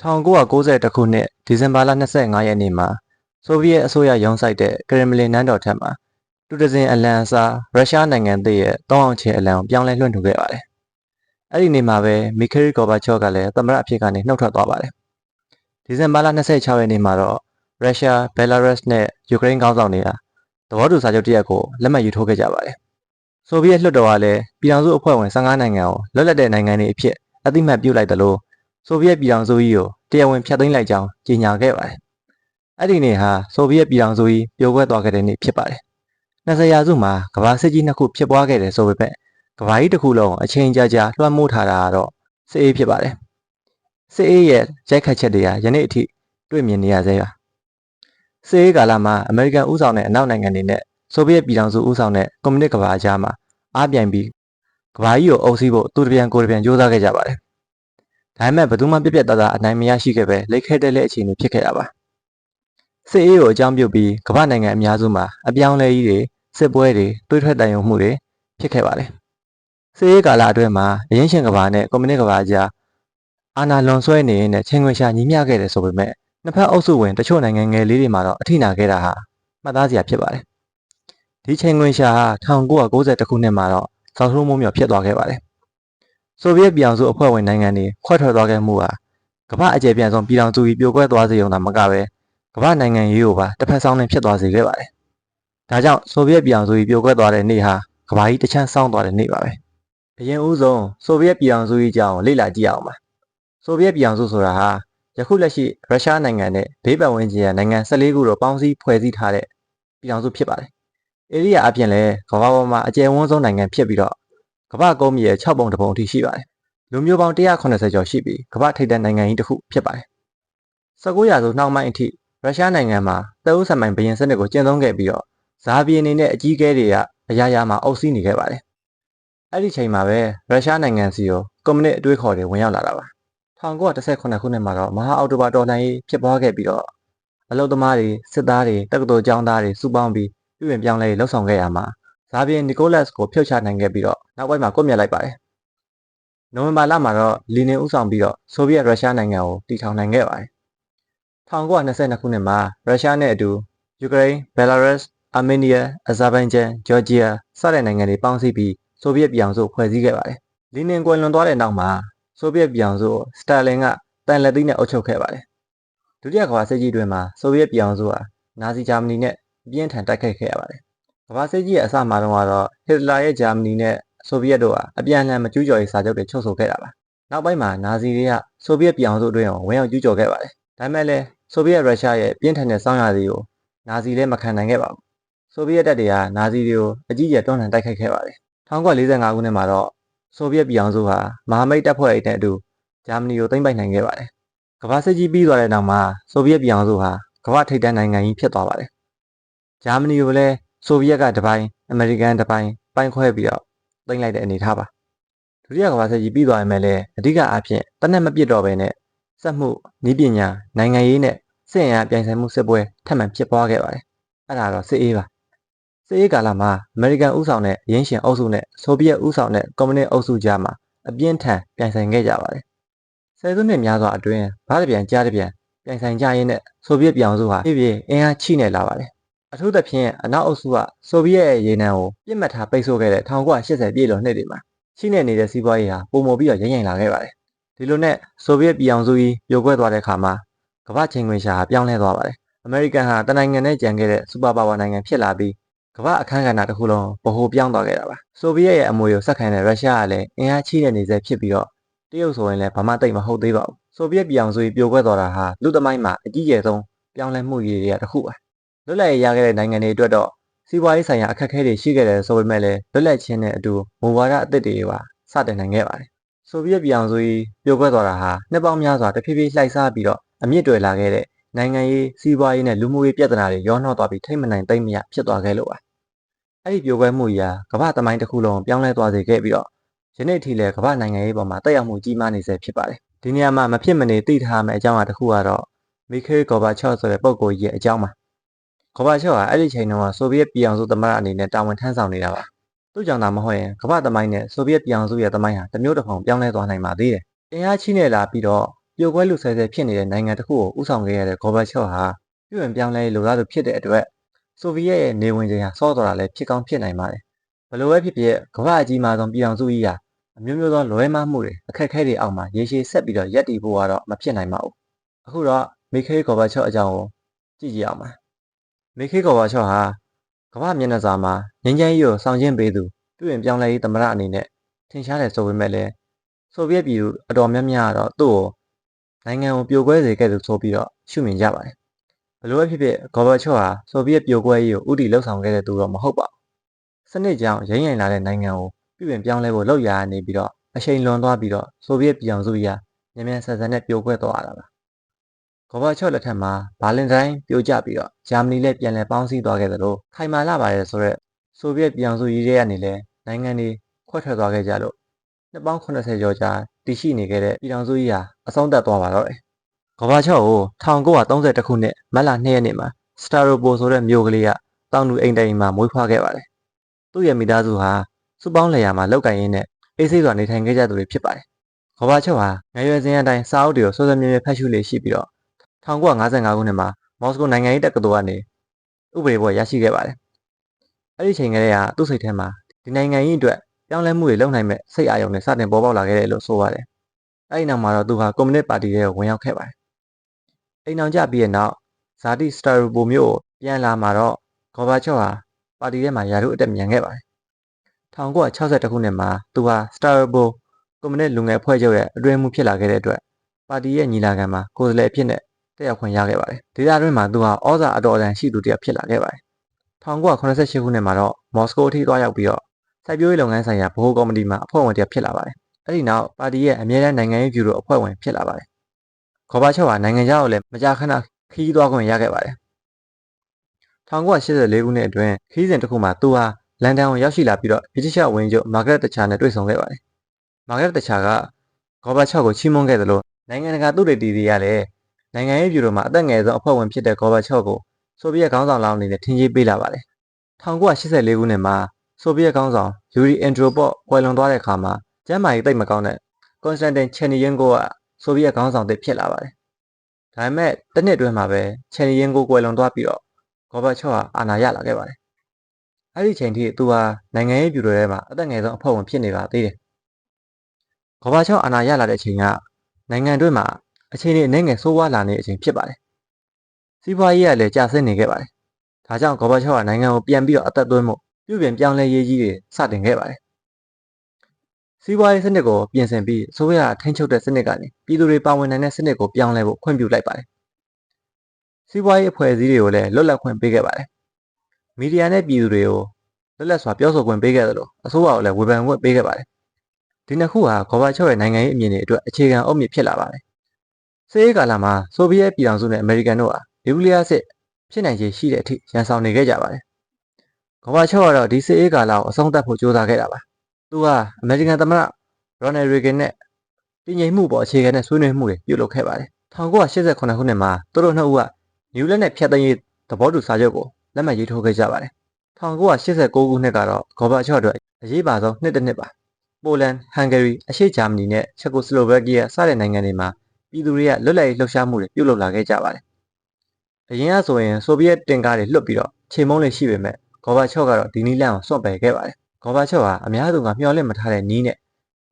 1992ခုနှစ်ဒီဇင်ဘာလ25ရက်နေ့မှာဆိုဗီယက်အစိုးရရုံးစိုက်တဲ့ကရမလင်နန်းတော်ထက်မှာတူတစင်အလံအစားရုရှားနိုင်ငံသားရဲ့တောင်းအောင်ချေအလံကိုပြောင်းလဲလွှင့်ထူခဲ့ပါတယ်။အဲ့ဒီနေ့မှာပဲမီခေရီကောဘာချော့ကလည်းသမ္မတအဖြစ်ကနေနှုတ်ထွက်သွားပါတယ်။ဒီဇင်ဘာလ26ရက်နေ့မှာတော့ရုရှား၊ဘယ်လာရုစ်နဲ့ယူကရိန်းခေါင်းဆောင်တွေကသဘောတူစာချုပ်တစ်ရပ်ကိုလက်မှတ်ရေးထိုးခဲ့ကြပါတယ်။ဆိုဗီယက်လွှတ်တော်ကလည်းပြည်ထောင်စုအဖွဲ့ဝင်15နိုင်ငံကိုလွတ်လပ်တဲ့နိုင်ငံတွေအဖြစ်အသိမှတ်ပြုလိုက်တယ်လို့ ဆိုဗီယက်ပြည်ထောင်စုကြီးကိုတရားဝင်ဖျက်သိမ်းလိုက်ကြောင်းကြေညာခဲ့ပါတယ်။အဲ့ဒီနေ့ဟာဆိုဗီယက်ပြည်ထောင်စုကြီးပြိုကွဲသွားခဲ့တဲ့နေ့ဖြစ်ပါတယ်။20ရာစုမှာကမ္ဘာစစ်ကြီးနှစ်ခုဖြစ်ပွားခဲ့တယ်ဆိုပေမဲ့ကမ္ဘာကြီးတစ်ခုလုံးအချိန်ကြာကြာလွှမ်းမိုးထားတာကတော့စစ်အေးဖြစ်ပါတယ်။စစ်အေးရဲ့ရိုက်ခတ်ချက်တွေကယနေ့အထိတွေ့မြင်နေရသေးပါ။စစ်အေးကာလမှာအမေရိကန်ဥဆောင်တဲ့အနောက်နိုင်ငံတွေနဲ့ဆိုဗီယက်ပြည်ထောင်စုဥဆောင်တဲ့ကွန်မြူနစ်ကမ္ဘာအကြားမှာအားပြိုင်ပြီးကမ္ဘာကြီးကိုအုပ်စီးဖို့သူတပြန်ကိုယ်တပြန်ကြိုးစားခဲ့ကြပါတယ်။ ဒါပေမဲ့ဘယ်သူမှပြက်ပြက်သားသားအနိုင်မရရှိခဲ့ပဲလက်ခဲတဲ့လက်အခြေအနေဖြစ်ခဲ့တာပါ။စစ်အေးကိုအကြောင်းပြုပြီးကမ္ဘာနိုင်ငံအများစုမှာအပြောင်းလဲကြီးတွေစစ်ပွဲတွေတွေးထွက်တိုင်ယုံမှုတွေဖြစ်ခဲ့ပါတယ်။စစ်အေးကာလအတွင်းမှာအရင်ရှင်ကမ္ဘာနဲ့ကွန်မြူနစ်ကမ္ဘာအကြားအာဏာလွန်ဆွဲနေရင်ချင်းခွင်ရှာညီမျှခဲ့တယ်ဆိုပေမဲ့နှစ်ဖက်အုပ်စုဝင်တချို့နိုင်ငံငယ်လေးတွေမှာတော့အထိနာခဲ့တာဟာမှတ်သားစရာဖြစ်ပါတယ်။ဒီချင်းခွင်ရှာဟာ1990ခုနှစ်မှာတော့ဆောက်ထိုးမိုးမြော်ဖြစ်သွားခဲ့ပါတယ်။ ဆိုဗီယက်ပြည်အောင်စုအဖွဲ့ဝင်နိုင်ငံတွေခွဲထွက်သွားခဲ့မှုဟာကမ္ဘာအကျယ်ပြန့်ဆုံးပြည်ထောင်စုကြီးပြိုကွဲသွားစေုံသာမကပဲကမ္ဘာနိုင်ငံရေးကိုပါတစ်ဖက်ဆောင်နဲ့ဖြစ်သွားစေခဲ့ပါတယ်။ဒါကြောင့်ဆိုဗီယက်ပြည်အောင်စုကြီးပြိုကွဲသွားတဲ့နေ့ဟာကမ္ဘာကြီးတစ်ချမ်းဆောင်းသွားတဲ့နေ့ပါပဲ။အရင်ဦးဆုံးဆိုဗီယက်ပြည်အောင်စုကြီးကြောင်းလေ့လာကြည့်အောင်ပါ။ဆိုဗီယက်ပြည်အောင်စုဆိုတာဟာယခုလက်ရှိရုရှားနိုင်ငံနဲ့ဘေးပတ်ဝန်းကျင်ရဲ့နိုင်ငံ14ခုတို့ပေါင်းစည်းဖွဲ့စည်းထားတဲ့ပြည်အောင်စုဖြစ်ပါတယ်။ဧရိယာအပြင်လည်းကမ္ဘာပေါ်မှာအကျယ်ဝန်းဆုံးနိုင်ငံဖြစ်ပြီးတော့ ကမ္ဘာကုန်းမြေရဲ့6ပုံတစ်ပုံအထိရှိပါတယ်။လူမျိုးပေါင်း180ကျော်ရှိပြီးကမ္ဘာထိပ်တန်းနိုင်ငံကြီးတစ်ခုဖြစ်ပါတယ်။19ရာစုနှောင်းပိုင်းအထိရုရှားနိုင်ငံမှာတအုပ်ဆံပိုင်ဘရင်စနစ်ကိုကျင့်သုံးခဲ့ပြီးတော့ဇာဘီအနေနဲ့အကြီးအကဲတွေကအရာရာမှာအုပ်စီးနေခဲ့ပါတယ်။အဲ့ဒီချိန်မှာပဲရုရှားနိုင်ငံစီကိုကွန်မြူနစ်အတွေးခေါ်တွေဝင်ရောက်လာတာပါ။1918ခုနှစ်မှာတော့မဟာအော်တိုဘာတော်လှန်ရေးဖြစ်ပွားခဲ့ပြီးတော့အလုသမားတွေစစ်သားတွေတက္ကသိုလ်ကျောင်းသားတွေစုပေါင်းပြီးပြည်ဝင်ပြောင်းလဲလှုပ်ဆောင်ခဲ့ရမှာ ဇာဘီယန်နီကိုလတ်စ်ကိုဖျောက်ချနိုင်ခဲ့ပြီးတော့နောက်ပိုင်းမှာကွပ်မျက်လိုက်ပါတယ်။နိုဝင်ဘာလမှာတော့လီနင်ဦးဆောင်ပြီးတော့ဆိုဗီယက်ရုရှားနိုင်ငံကိုတည်ထောင်နိုင်ခဲ့ပါတယ်။1922ခုနှစ်မှာရုရှားနဲ့အတူယူကရိန်း၊ဘယ်လာရုစ်၊အာမေးနီးယား၊အဇာဘိုင်ဂျန်၊ဂျော်ဂျီယာစတဲ့နိုင်ငံတွေပေါင်းစည်းပြီးဆိုဗီယက်ပြည်အောင်စုဖွဲ့စည်းခဲ့ပါတယ်။လီနင်ကွယ်လွန်သွားတဲ့နောက်မှာဆိုဗီယက်ပြည်အောင်စုကိုစတာလင်ကတန်လက်သီးနဲ့အုပ်ချုပ်ခဲ့ပါတယ်။ဒုတိယကမ္ဘာစစ်ကြီးတွင်မှာဆိုဗီယက်ပြည်အောင်စုဟာနာဇီဂျာမနီနဲ့အပြင်းထန်တိုက်ခိုက်ခဲ့ရပါတယ် ကမ္ဘာစစ်ကြီးရဲ့အစမှာတော့ကတော့ဟစ်တလာရဲ့ဂျာမနီနဲ့ဆိုဗီယက်တို့ဟာအပြန်အလှန်မကျူးကျော်ရေးစာချုပ်တွေချုပ်ဆိုခဲ့တာပါနောက်ပိုင်းမှာနာဇီတွေကဆိုဗီယက်ပြည်အောင်စုအတွင်းကိုဝင်ရောက်ကျူးကျော်ခဲ့ပါတယ်ဒါပေမဲ့လည်းဆိုဗီယက်ရုရှားရဲ့ပြင်းထန်တဲ့စောင်းရည်ကိုနာဇီလည်းမခံနိုင်ခဲ့ပါဘူးဆိုဗီယက်တပ်တွေကနာဇီတွေကိုအကြီးအကျယ်တွန်းလှန်တိုက်ခိုက်ခဲ့ပါတယ်1945ခုနှစ်မှာတော့ဆိုဗီယက်ပြည်အောင်စုဟာမဟာမိတ်တပ်ဖွဲ့တွေနဲ့အတူဂျာမနီကိုသိမ်းပိုက်နိုင်ခဲ့ပါတယ်ကမ္ဘာစစ်ကြီးပြီးသွားတဲ့နောက်မှာဆိုဗီယက်ပြည်အောင်စုဟာကမ္ဘာထိပ်တန်းနိုင်ငံကြီးဖြစ်သွားပါတယ်ဂျာမနီကိုလည်း ဆိုဗီယက်ကတစ်ပိုင်းအမေရိကန်တစ်ပိုင်းပိုင်းခွဲပြီးတော့သိမ်းလိုက်တဲ့အနေအထားပါဒုတိယကမ္ဘာစစ်ကြီးပြီးသွားရင်လည်းအဓိကအားဖြင့်တနက်မပစ်တော့ဘဲနဲ့စက်မှုနည်းပညာနိုင်ငံရေးနဲ့စစ်အင်အားပြိုင်ဆိုင်မှုစစ်ပွဲထပ်မံဖြစ်ပွားခဲ့ပါတယ်အဲ့ဒါတော့စစ်အေးပါစစ်အေးကာလမှာအမေရိကန်ဥဆောင်တဲ့ရင်းရှင်အုပ်စုနဲ့ဆိုဗီယက်ဥဆောင်တဲ့ကွန်မြူနစ်အုပ်စုကြားမှာအပြင်းထန်ပြိုင်ဆိုင်ခဲ့ကြပါတယ်ဆယ်စုနှစ်များစွာအတွင်းဘားတပြန်ကြားတပြန်ပြိုင်ဆိုင်ကြရင်းနဲ့ဆိုဗီယက်ပြောင်စုဟာပြည့်ပြည့်အင်အားချိနေလာပါတယ် အထူးသဖြင့်အနောက်အုပ်စုကဆိုဗီယက်ရဲ့ရေနံကိုပြစ်မှတ်ထားပိတ်ဆို့ခဲ့တဲ့1980ပြည့်လွန်နှစ်တွေမှာချိနေနေတဲ့စီးပွားရေးဟာပုံမပြီးတော့ရရင်လာခဲ့ပါတယ်ဒီလိုနဲ့ဆိုဗီယက်ပြည်အောင်စုကြီးပြိုကွဲသွားတဲ့အခါမှာကမ္ဘာချိန်ခွင်ရှာဟာပြောင်းလဲသွားပါတယ်အမေရိကန်ဟာတနိုင်ငံနဲ့ကြံခဲ့တဲ့စူပါပါဝါနိုင်ငံဖြစ်လာပြီးကမ္ဘာအခမ်းကဏ္ဍတစ်ခုလုံးဗဟိုပြောင်းသွားခဲ့တာပါဆိုဗီယက်ရဲ့အမွေကိုဆက်ခံတဲ့ရုရှားကလည်းအင်အားချိနေနေစေဖြစ်ပြီးတော့တရုတ်ဆိုရင်လည်းဘာမှတိတ်မဟုတ်သေးပါဘူးဆိုဗီယက်ပြည်အောင်စုကြီးပြိုကွဲသွားတာဟာလူသမိုင်းမှာအကြီးကျယ်ဆုံးပြောင်းလဲမှုကြီးတွေကတစ်ခုပါ လွတ်လပ်ရေးရခဲ့တဲ့နိုင်ငံတွေအတွက်တော့စီးပွားရေးဆိုင်ရာအခက်အခဲတွေရှိခဲ့တယ်ဆိုပေမဲ့လည်းလွတ်လပ်ခြင်းနဲ့အတူမူဝါဒအသစ်တွေပါစတင်နိုင်ခဲ့ပါတယ်ဆိုဗီယက်ပြည်အောင်စုကြီးပြိုကွဲသွားတာဟာနှစ်ပေါင်းများစွာတဖြည်းဖြည်းလှိုက်စားပြီးတော့အမြင့်တွယ်လာခဲ့တဲ့နိုင်ငံရေးစီးပွားရေးနဲ့လူမှုရေးပြဿနာတွေရောနှောသွားပြီးထိမ့်မနိုင်သိမ့်မရဖြစ်သွားခဲ့လို့ပါအဲ့ဒီပြိုကွဲမှုကြီးဟာကမ္ဘာသမိုင်းတစ်ခုလုံးပြောင်းလဲသွားစေခဲ့ပြီးတော့ယနေ့ထိလည်းကမ္ဘာနိုင်ငံရေးပေါ်မှာတက်ရောက်မှုကြီးမားနေစေဖြစ်ပါတယ်ဒီနေရာမှာမဖြစ်မနေသိထားမယ့်အကြောင်းအရာတစ်ခုကတော့မီခေဂေါ်ဘာချော့ဆိုတဲ့ပုဂ္ဂိုလ်ကြီးရဲ့အကြောင်းပါ ဂေါ်ဘာချော့ဟာအဲ့ဒီချိန်တုန်းကဆိုဗီယက်ပြည်အောင်စုသမ္မတအနေနဲ့တာဝန်ထမ်းဆောင်နေတာပါသူ့ကြောင့်သာမဟုတ်ရင်ကမ္ဘာသမိုင်းနဲ့ဆိုဗီယက်ပြည်အောင်စုရဲ့သမိုင်းဟာတစ်မျိုးတစ်ဖုံပြောင်းလဲသွားနိုင်ပါသေးတယ်အင်အားချိနဲ့လာပြီးတော့ပျော်ပွဲလူဆဲဆဲဖြစ်နေတဲ့နိုင်ငံတစ်ခုကိုဥဆောင်ခဲ့ရတဲ့ဂေါ်ဘတ်ချော့ဟာပြုပြင်ပြောင်းလဲရေးလိုလားသူဖြစ်တဲ့အတွက်ဆိုဗီယက်ရဲ့နေဝင်ချိန်ဟာစောတော်တာလည်းဖြစ်ကောင်းဖြစ်နိုင်ပါတယ်ဘလို့ပဲဖြစ်ဖြစ်ကမ္ဘာအကြီးမားဆုံးပြည်အောင်စုကြီးဟာအမျိုးမျိုးသောလွဲမှားမှုတွေအခက်အခဲတွေအောက်မှာရေရှည်ဆက်ပြီးတော့ရပ်တည်ဖို့ကတော့မဖြစ်နိုင်ပါဘူးအခုတော့မိခေးဂေါ်ဘတ်ချော့အကြောင်းကိုကြည့်ကြည့်အောင်ပါ မိခေးဂေါ်ဘတ်ချော့ဟာကမ္ဘာမျက်နှာစာမှာငင်းချမ်းရေးကိုဆောင်ကျဉ်ပေးသူပြုပြင်ပြောင်းလဲရေးသမရအနေနဲ့ထင်ရှားတယ်ဆိုပေမဲ့လည်းဆိုဗီယက်ပြည်သူအတော်များများကတော့သူ့ကိုနိုင်ငံကိုပြိုကွဲစေခဲ့သူဆိုပြီးတော့ရှုမြင်ကြပါတယ်ဘလို့ပဲဖြစ်ဖြစ်ဂေါ်ဘတ်ချော့ဟာဆိုဗီယက်ပြိုကွဲရေးကိုဥတီလှုပ်ဆောင်ခဲ့တဲ့သူတော့မဟုတ်ပါဘူးစနစ်ကြောင်ရိမ့်ရိုင်လာတဲ့နိုင်ငံကိုပြုပြင်ပြောင်းလဲဖို့လှုပ်ရနေပြီးတော့အချိန်လွန်သွားပြီးတော့ဆိုဗီယက်ပြည်အောင်စုကြီးဟာမြန်မြန်ဆန်ဆန်နဲ့ပြိုကွဲသွားတာပါ ဂေါ်ဘတ်ချော့လက်ထက်မှာဘာလင်တိုင်းပြိုကျပြီးတော့ဂျာမနီလည်းပြန်လည်ပေါင်းစည်းသွားခဲ့တယ်လို့ခိုင်မာလာပါတယ်ဆိုတော့ဆိုဗီယက်ပြည်အောင်စုကြီးတွေကနေလည်းနိုင်ငံတွေခွဲထွက်သွားခဲ့ကြလို့နှစ်ပေါင်း80ကျော်ကြာတည်ရှိနေခဲ့တဲ့ပြည်အောင်စုကြီးဟာအဆုံးသတ်သွားပါတော့တယ်ဂေါ်ဘာချော့ကို1932ခုနှစ်မတ်လ2ရက်နေ့မှာစတာရိုပိုဆိုတဲ့မြို့ကလေးကတောင်တူအိမ်တိုင်မှာမွေးဖွားခဲ့ပါတယ်သူ့ရဲ့မိသားစုဟာစုပေါင်းလည်ယာမှာလောက်ကင်ရင်းနဲ့အေးဆေးစွာနေထိုင်ခဲ့ကြသူတွေဖြစ်ပါတယ်ဂေါ်ဘာချော့ဟာငယ်ရွယ်စဉ်အတိုင်းစာအုပ်တွေကိုစောစောမြဲမြဲဖတ်ရှုလေ့ရှိပြီးတော့ 1955ခုနှစ်မှာမော်စကိုနိုင်ငံရေးတက္ကသိုလ်ကနေဥပဒေဘွဲ့ရရှိခဲ့ပါတယ်အဲ့ဒီချိန်ကလေးကသူ့စိတ်ထဲမှာဒီနိုင်ငံကြီးအတွက်ပြောင်းလဲမှုတွေလုပ်နိုင်မဲ့စိတ်အာရုံနဲ့စတင်ပေါ်ပေါက်လာခဲ့တယ်လို့ဆိုပါတယ်။အဲဒီနောက်မှာတော့သူဟာကွန်မြူနစ်ပါတီရဲ့ဝင်ရောက်ခဲ့ပါတယ်။အိမ်အောင်ကြပြီးတဲ့နောက်ဇာတိစတာရိုပိုမျိုးကိုပြန်လာမှာတော့ဂေါ်ဘာချော့ဟာပါတီထဲမှာယာရုအတက်မြန်ခဲ့ပါတယ်။1962ခုနှစ်မှာသူဟာစတာရိုပိုကွန်မြူနစ်လူငယ်အဖွဲ့ချုပ်ရဲ့အတွင်းမှုဖြစ်လာခဲ့တဲ့အတွက်ပါတီရဲ့ညီလာခံမှာကိုယ်စားလှယ်အဖြစ်နဲ့ တက်ရောက်ခွင့်ရခဲ့ပါတယ်။ဒေသတွင်းမှာသူဟာဩဇာအတော်အတန်ရှိသူတစ်ယောက်ဖြစ်လာခဲ့ပါတယ်။1988ခုနှစ်မှာတော့မော်စကိုအထိသွားရောက်ပြီးတော့စိုက်ပျိုးရေးလုပ်ငန်းဆိုင်ရာဗဟိုကော်မတီမှာအဖွဲ့ဝင်တစ်ယောက်ဖြစ်လာပါတယ်။အဲဒီနောက်ပါတီရဲ့အမြဲတမ်းနိုင်ငံရေးဗျူရိုအဖွဲ့ဝင်ဖြစ်လာပါတယ်။ခေါ်ဘာချော့ဟာနိုင်ငံခြားကိုလည်းမကြာခဏခီးသွားခွင့်ရခဲ့ပါတယ်။1984ခုနှစ်အတွင်းခီးစဉ်တစ်ခုမှာသူဟာလန်ဒန်ကိုရောက်ရှိလာပြီးတော့ဗြိတိရှဝင်းချုပ်မာဂရက်တချာနဲ့တွေ့ဆုံခဲ့ပါတယ်။မာဂရက်တချာကဂေါ်ဘာချော့ကိုချီးမွမ်းခဲ့သလိုနိုင်ငံတကာသုတေသီတွေကလည်း နိုင်ငံရေးဗျူရိုမှာအသက်ငယ်ဆုံးအဖွဲ့ဝင်ဖြစ်တဲ့ဂေါ်ဘာချော့ကိုဆိုဗီယက်ခေါင်းဆောင်လောင်းအနေနဲ့ထင်ကြီးပေးလာပါတယ်။1984ခုနှစ်မှာဆိုဗီယက်ခေါင်းဆောင်ယူရီအန်ဒရိုပေါ့ကွယ်လွန်သွားတဲ့အခါမှာကျမ်းမာရေးတိတ်မကောင်းတဲ့ကွန်စတန်တင်ချန်နီယန်ကိုကဆိုဗီယက်ခေါင်းဆောင်သစ်ဖြစ်လာပါတယ်။ဒါပေမဲ့တစ်နှစ်အတွင်းမှာပဲချန်နီယန်ကိုကွယ်လွန်သွားပြီးတော့ဂေါ်ဘတ်ချော့ဟာအာဏာရလာခဲ့ပါတယ်။အဲ့ဒီချိန်ထိသူဟာနိုင်ငံရေးဗျူရိုထဲမှာအသက်ငယ်ဆုံးအဖွဲ့ဝင်ဖြစ်နေပါသေးတယ်။ဂေါ်ဘတ်ချော့အာဏာရလာတဲ့အချိန်ကနိုင်ငံတွင်းမှာ အခြေအနေအနှဲငယ်ဆိုးဝါးလာနေတဲ့အချိန်ဖြစ်ပါတယ်။စီးပွားရေးကလည်းကျဆင်းနေခဲ့ပါတယ်။ဒါကြောင့်ဂေါ်ဘတ်ချော့ကနိုင်ငံကိုပြန်ပြီးတော့အသက်သွင်းမှုပြုပြင်ပြောင်းလဲရေးကြီးတွေစတင်ခဲ့ပါတယ်။စီးပွားရေးစနစ်ကိုပြင်ဆင်ပြီးဆိုဗီယက်ထိန်းချုပ်တဲ့စနစ်ကနေပြည်သူတွေပါဝင်နိုင်တဲ့စနစ်ကိုပြောင်းလဲဖို့ခွင့်ပြုလိုက်ပါတယ်။စီးပွားရေးအဖွဲ့အစည်းတွေကိုလည်းလွတ်လပ်ခွင့်ပေးခဲ့ပါတယ်။မီဒီယာနဲ့ပြည်သူတွေကိုလွတ်လပ်စွာပြောဆိုခွင့်ပေးခဲ့သလိုအစိုးရကိုလည်းဝေဖန်ခွင့်ပေးခဲ့ပါတယ်။ဒီနှစ်ခုဟာဂေါ်ဘာချော့ရဲ့နိုင်ငံရေးအမြင်တွေအတွက်အခြေခံအုတ်မြစ်ဖြစ်လာပါတယ်။ စစ်အေးကာလမှာဆိုဗီယက်ပြည်ထောင်စုနဲ့အမေရိကန်တို့ဟာနျူကလ িয়ার စစ်ဖြစ်နိုင်ခြေရှိတဲ့အထိရန်ဆောင်နေခဲ့ကြပါတယ်ဂဘာချော့ကတော့ဒီစစ်အေးကာလကိုအဆုံးသတ်ဖို့ကြိုးစားခဲ့တာပါ။သူဟာအမေရိကန်သမ္မတရော်နယ်ရီဂင်နဲ့တည်ငြိမ်မှုပေါ်အခြေခံတဲ့ဆွေးနွေးမှုတွေပြုလုပ်ခဲ့ပါတယ်။1988ခုနှစ်မှာသူတို့နှစ်ဦးကနျူလက်နဲ့ဖျက်သိမ်းရေးသဘောတူစာချုပ်ကိုလက်မှတ်ရေးထိုးခဲ့ကြပါတယ်။1989ခုနှစ်ကတော့ဂဘာချော့အတွက်အရေးပါဆုံးနှစ်တစ်နှစ်ပါ။ပိုလန်၊ဟန်ဂေရီ၊အရှေ့ဂျာမနီနဲ့ချက်ကိုစလိုဗက်ကီးယားစတဲ့နိုင်ငံတွေမှာ ပြည်သူတွေကလွတ်လပ်ရေးလှုပ်ရှားမှုတွေပြုလုပ်လာခဲ့ကြပါတယ်။အရင်ကဆိုရင်ဆိုဗီယက်တင်ကားတွေလွတ်ပြီးတော့ချိန်မုံးလေးရှိပေမဲ့ဂေါ်ဘာချော့ကတော့ဒီနီးလန့်ကိုစွန့်ပယ်ခဲ့ပါတယ်။ဂေါ်ဘာချော့ဟာအများစုကမျှော်လင့်မထားတဲ့နီးနဲ့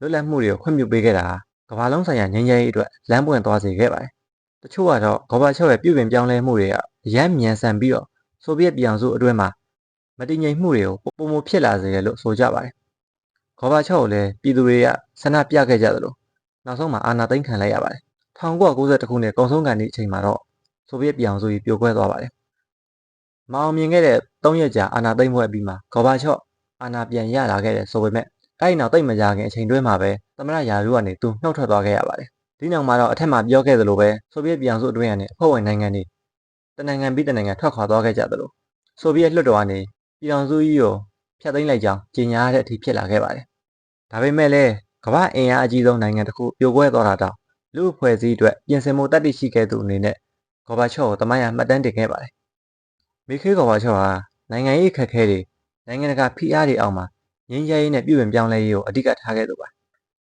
လွတ်လပ်မှုတွေကိုခွင့်ပြုပေးခဲ့တာဟာကမ္ဘာလုံးဆိုင်ရာငြိမ်းချမ်းရေးအတွက်လမ်းပွင့်သွားစေခဲ့ပါတယ်။တချို့ကတော့ဂေါ်ဘာချော့ရဲ့ပြုပြင်ပြောင်းလဲမှုတွေကအယမ်းမြန်ဆန်ပြီးတော့ဆိုဗီယက်ပြည်အောင်စုအတွင်းမှာမတည်ငြိမ်မှုတွေကိုပုံမဖြစ်လာစေတယ်လို့ဆိုကြပါတယ်။ဂေါ်ဘာချော့ကိုလည်းပြည်သူတွေကဆန္ဒပြခဲ့ကြသလိုနောက်ဆုံးမှာအာဏာသိမ်းခံလိုက်ရပါတယ်။ 1992ခုနှစ်ကုန်ဆုံးကန်ဒီအချိန်မှာတော့ဆိုဗီယက်ပြည်အောင်စုကြီးပြိုကွဲသွားပါတယ်မအောင်မြင်ခဲ့တဲ့၃ရက်ကြာအာဏာသိမ်းပွဲအပြီးမှာဂေါ်ဘာချော့အာဏာပြန်ရလာခဲ့တယ်ဆိုပေမဲ့အဲ့ဒီနောက်တိတ်မကြခင်အချိန်တွင်းမှာပဲသမရယာရုကနေသူနှုတ်ထွက်သွားခဲ့ရပါတယ်။ဒီနောက်မှာတော့အထက်မှာပြောခဲ့သလိုပဲဆိုဗီယက်ပြည်အောင်စုအတွင်းကနေအဖွဲ့ဝင်နိုင်ငံတွေတနိုင်ငံပြီးတနိုင်ငံထွက်ခွာသွားခဲ့ကြသလိုဆိုဗီယက်လွှတ်တော်ကနေပြည်အောင်စုကြီးကိုဖျက်သိမ်းလိုက်ကြောင်းကြေညာရတဲ့အထိဖြစ်လာခဲ့ပါတယ်။ဒါပေမဲ့လည်းကမ္ဘာအင်အားအကြီးဆုံးနိုင်ငံတစ်ခုပြိုကွဲသွားတာတောင် လူ့အဖွဲ့အစည်းအတွက်ပြင်ဆင်မှုတတ်သိရှိခဲ့သူအနေနဲ့ဂေါ်ဘာချော့ကိုတမိုင်းအမှတ်တမ်းတင်ခဲ့ပါတယ်။မိခေဂေါ်ဘာချော့ဟာနိုင်ငံရေးခက်ခဲတွေနိုင်ငံတကာဖိအားတွေအောက်မှာငြိမ်းချမ်းရေးနဲ့ပြည်ဝင်ပြောင်းလဲရေးကိုအဓိကထားခဲ့သူပါ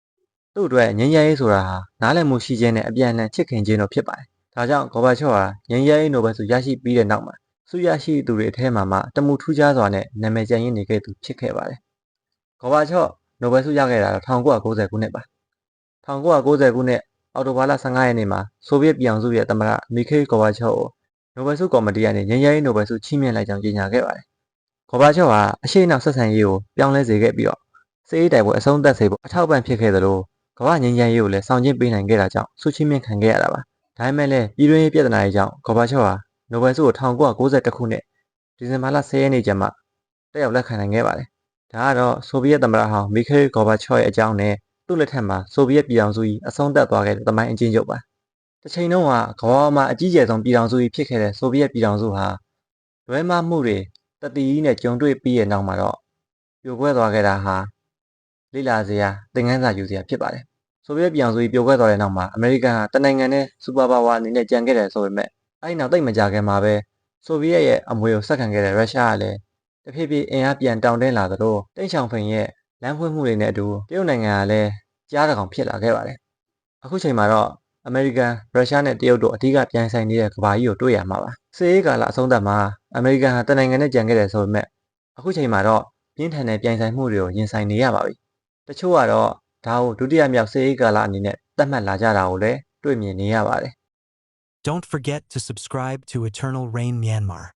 ။သူ့အတွက်ငြိမ်းချမ်းရေးဆိုတာဟာနားလည်မှုရှိခြင်းနဲ့အပြန်အလှန်ချစ်ခင်ခြင်းတို့ဖြစ်ပါတယ်။ဒါကြောင့်ဂေါ်ဘာချော့ဟာငြိမ်းချမ်းရေးနိုဘယ်ဆုရရှိပြီးတဲ့နောက်မှာဆုရရှိသူတွေအထက်မှာမှတမှုထူးခြားစွာနဲ့နာမည်ကျန်ရင်းနေခဲ့သူဖြစ်ခဲ့ပါတယ်။ဂေါ်ဘာချော့နိုဘယ်ဆုရခဲ့တာ1990ခုနှစ်ပါ။1990ခုနှစ် အောက်တိုဘာလ15ရက်နေ့မှာဆိုဗီယက်ပြည်အောင်စုရဲ့သမ္မတမီခေးဂေါ်ဘာချော့ကိုနိုဘယ်ဆုကော်မတီကနေငញ្ញရေးနိုဘယ်ဆုချီးမြှင့်လိုက်ကြောင်းကြေညာခဲ့ပါတယ်။ဂေါ်ဘာချော့ဟာအရှိအနောက်ဆက်ဆံရေးကိုပြောင်းလဲစေခဲ့ပြီးတော့စစ်အေးတိုင်ပွဲအဆုံးသတ်စေဖို့အထောက်အပံ့ဖြစ်ခဲ့သလိုကမ္ဘာငြိမ်းချမ်းရေးကိုလည်းဆောင်ကျဉ်ပေးနိုင်ခဲ့တာကြောင့်ဆုချီးမြှင့်ခံခဲ့ရတာပါ။ဒါပေမဲ့လည်းပြည်တွင်းရေးပြဿနာတွေကြောင့်ဂေါ်ဘာချော့ဟာနိုဘယ်ဆုကို1992ခုနှစ်ဒီဇင်ဘာလ10ရက်နေ့ကျမှတက်ရောက်လက်ခံနိုင်ခဲ့ပါတယ်။ဒါကတော့ဆိုဗီယက်သမ္မတဟောင်းမီခေးဂေါ်ဘာချော့ရဲ့အကြောင်းနဲ့ သူ့လက်ထက်မှာဆိုဗီယက်ပြည်ထောင်စုကြီးအဆုံးသတ်သွားခဲ့တဲ့သမိုင်းအကျဉ်းချုပ်ပါ။တစ်ချိန်တုန်းကကမ္ဘာပေါ်မှာအကြီးကျယ်ဆုံးပြည်ထောင်စုကြီးဖြစ်ခဲ့တဲ့ဆိုဗီယက်ပြည်ထောင်စုဟာလွဲမှားမှုတွေတတိကြီးနဲ့ကြုံတွေ့ပြီးတဲ့နောက်မှာတော့ပြိုကွဲသွားခဲ့တာဟာလိလာစရာသင်ခန်းစာယူစရာဖြစ်ပါတယ်။ဆိုဗီယက်ပြည်အောင်စုကြီးပြိုကွဲသွားတဲ့နောက်မှာအမေရိကန်ဟာတနိုင်ငံနဲ့စူပါပါဝါအနေနဲ့ကြံခဲ့တယ်ဆိုပေမဲ့အဲ့ဒီနောက်တိတ်မကြခင်မှာပဲဆိုဗီယက်ရဲ့အမွေကိုဆက်ခံခဲ့တဲ့ရုရှားကလည်းတဖြည်းဖြည်းအင်အားပြန်တောင်းတင်းလာသလိုတိန့်ချောင်ဖိန်ရဲ့ လမ်းဖွင့်မှုတွေနဲ့အတူတရုတ်နိုင်ငံကလည်းကြားတကောင်ဖြစ်လာခဲ့ပါတယ်။အခုချိန်မှာတော့အမေရိကန်ရုရှားနဲ့တရုတ်တို့အဓိကပြိုင်ဆိုင်နေတဲ့ကမ္ဘာကြီးကိုတွေ့ရမှာပါ။စစ်အေးကာလအဆုံးသတ်မှာအမေရိကန်ဟာတနိုင်ငံနဲ့ကြံခဲ့တယ်ဆိုပေမဲ့အခုချိန်မှာတော့ပြင်းထန်တဲ့ပြိုင်ဆိုင်မှုတွေကိုရင်ဆိုင်နေရပါပြီ။တချို့ကတော့ဒါကိုဒုတိယမြောက်စေအေးကာလအနေနဲ့သတ်မှတ်လာကြတာကိုလည်းတွေ့မြင်နေရပါတယ် Don't forget to subscribe to Eternal Rain Myanmar.